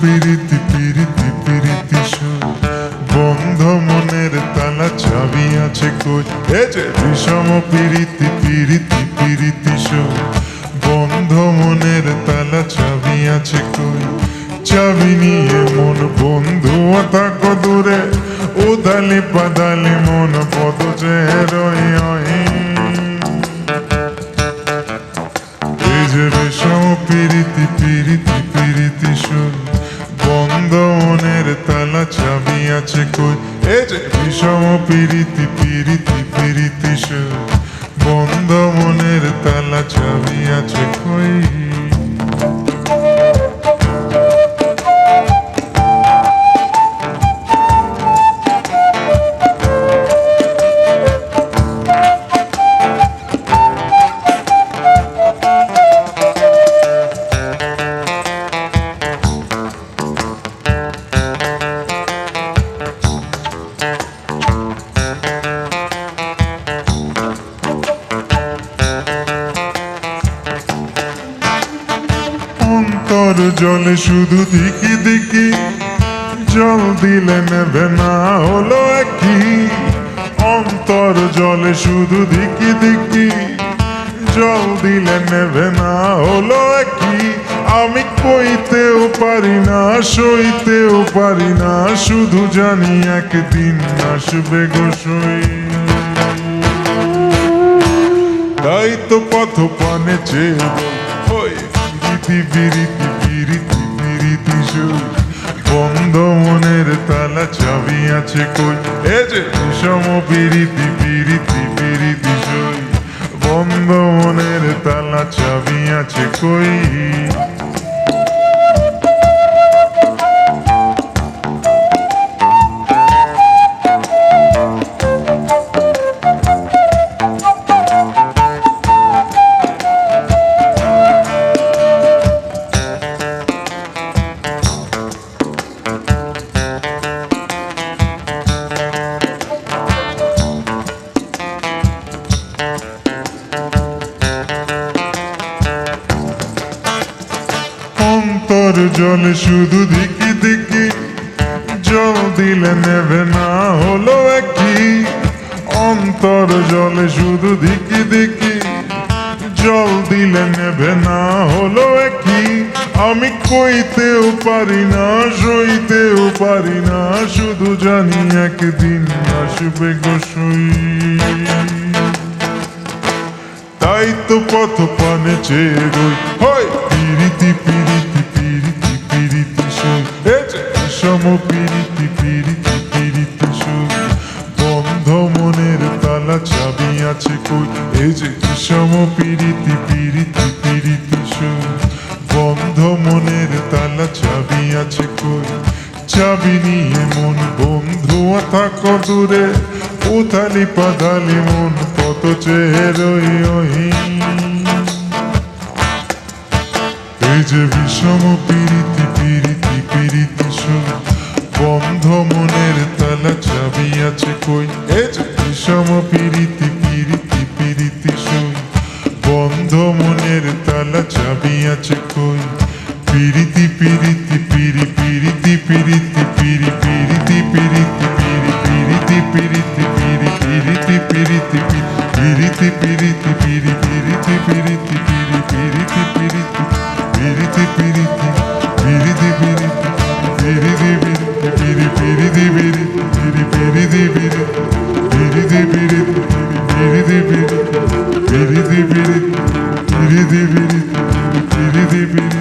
পিরিতি পিরিতি পিরিতি সুর বন্ধ মনের তালা, চাবি আছে এ যে বিষম পিরিতি পিরিতি পিরিতি সুর বন্ধ মনের তালা, চাবি আছে কই? চাবি নিয়ে মন বন্ধু থাকো দূরে উদালি পাদালি মন পদ চেরোই এই যে বিষম পিরিতি পিরিতি পিরিতি সুর বন্ধ মনের তালা, চাবি আছে কই? এ যে বিষম পিরিতি পিরিতি পিরিতি বন্ধ মনের তালা, চাবি আছে কই? জলে শুধু দিকি দিকি। জল দিলে নেবে না, হলো একই। অন্তর জলে শুধু দিকি দিকি। জল দিলে নেবে না, হলো একই। আমি কইতেও পারি না, সইতেও পারি না, শুধু জানি একদিন আসবে গোসই তাই তো পথ পানে চেয়ে ওই পিরিতি পিরিতি পিরিতি পিরিতি সুর। বন্ধ মনের তালা, চাবি আছে কই? এ যে বিষম পিরিতি পিরিতি পিরিতি সুর। বন্ধ মনের তালা, চাবি আছে কই? জলে শুধু দিকি দিকি। জল দিলে নেবে না হলো একই। অন্তর জলে শুধু দিকি দিকি। জল দিলে নেবে না হলো একই। আমি কইতেও পারি না, সইতেও পারি না। শুধু জানি একদিন আসবে গোসই তাই তো পথ পানে চেয়ে রই। হয়! piriti piriti piriti piriti shoy বিষম piriti piriti piriti shoy বন্ধ মনের তালা চাবি আছে কই এই যে বিষম piriti piriti piriti shoy বন্ধ মনের তালা চাবি আছে কই চাবি নিয়ে মন বন্ধু থাক দূরে উথালি পাধালি মন কত চেহে রই যে বিষম পিরিতি পিরিতি পিরিতি সুর বন্ধ মনের তালা চাবি আছে কই এই যে বিষম পিরিতি পিরিতি পিরিতি সুর বন্ধ মনের তালা চাবি আছে কই পিরিতি পিরিতি পিরি পিরিতি পিরিতি পিরি পিরিতি পিরিতি পিরি পিরিতি পিরিতি পিরি পিরিতি পিরিতি পিরিতি পিরিতি পিরি পিরিতি পিরিতি পিরি পিরিতি পিরিতি biridi biridi biridi biridi biridi biridi biridi biridi biridi biridi biridi biridi biridi biridi biridi biridi biridi biridi